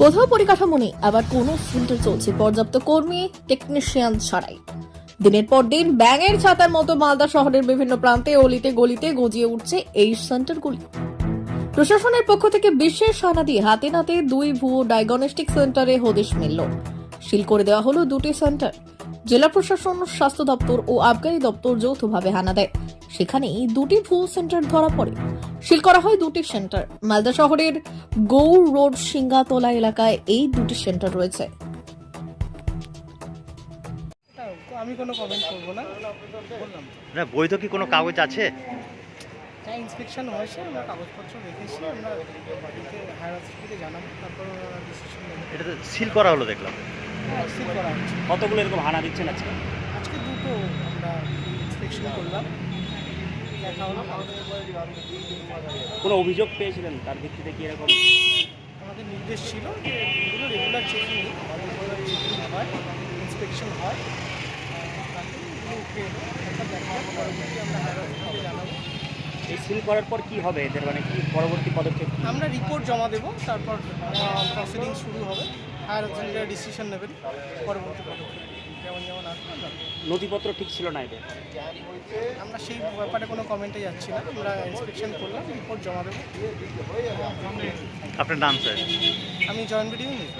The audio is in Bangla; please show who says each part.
Speaker 1: কোথাও পরিকাঠামো নেই, আবার কোনো সেন্টার চলছে, পর্যাপ্ত কর্মী টেকনিশিয়ান ছাড়াই। দিনের পর দিন ব্যাঙের ছাতার মতো মালদা শহরের বিভিন্ন প্রান্তে অলিতে গলিতে গজিয়ে উঠছে এই সেন্টারগুলি। প্রশাসনের পক্ষ থেকে বিশেষ হানা দিয়ে হাতে নাতে দুই ভুয়ো ডায়াগনস্টিক সেন্টারে হদেশ মিলল। সিল করে দেওয়া হলো দুটি সেন্টার। জেলা প্রশাসন, স্বাস্থ্য দপ্তর ও আবগারি দপ্তর যৌথভাবে হানা দেয়। সেখানেই দুটি ভুয়ো সেন্টার ধরা পড়ে। সিল করা হয় দুটি সেন্টার মালদা শহরের গৌর রোড সিঙ্গাতলা এলাকায় এই দুটি সেন্টার রয়েছে।
Speaker 2: হ্যাঁ, আমি কোনো কমেন্ট করব না। বললাম।
Speaker 3: না বৈধ কি কোনো কাগজ আছে?
Speaker 2: হ্যাঁ ইন্সপেকশন হয়েছে আমরা কাগজপত্র রেখেছি আমরা বাড়িতে হায়ার অথরিটিকে জানাব তারপর ডিসিশন
Speaker 3: এটা তো সিল করা হলো দেখলাম।
Speaker 2: হ্যাঁ সিল করা হচ্ছে
Speaker 4: কতগুলো এরকম হানা দিচ্ছেন আজকে?
Speaker 2: আজকে দুটো আমরা ইন্সপেকশন করলাম। দেখা হলো
Speaker 4: কোনো অভিযোগ পেয়েছিলেন? তার ভিত্তিতে কি এরকম?
Speaker 2: আমাদের নির্দেশ ছিল যে এগুলো রেগুলার চেকিং চেকিং হয় ইন্সপেকশন হয়।
Speaker 4: এই সিল করার পর কি হবে? এদের মানে কি পরবর্তী পদক্ষেপ
Speaker 2: আমরা রিপোর্ট জমা দেবো তারপর প্রসিডিং শুরু হবে। হায়ার অথরিটিরা ডিসিশন নেবেন পরবর্তী পদক্ষেপ। যেমন যেমন আসবে
Speaker 4: নথিপত্র ঠিক ছিল না এদের?
Speaker 2: আমরা সেই ব্যাপারে কোনো কমেন্টে যাচ্ছি না। আমরা ইন্সপেকশন করলাম রিপোর্ট জমা দেবো।
Speaker 3: আপনার নাম স্যার?
Speaker 2: আমি জয়েন্ট ভিডিও নিউজ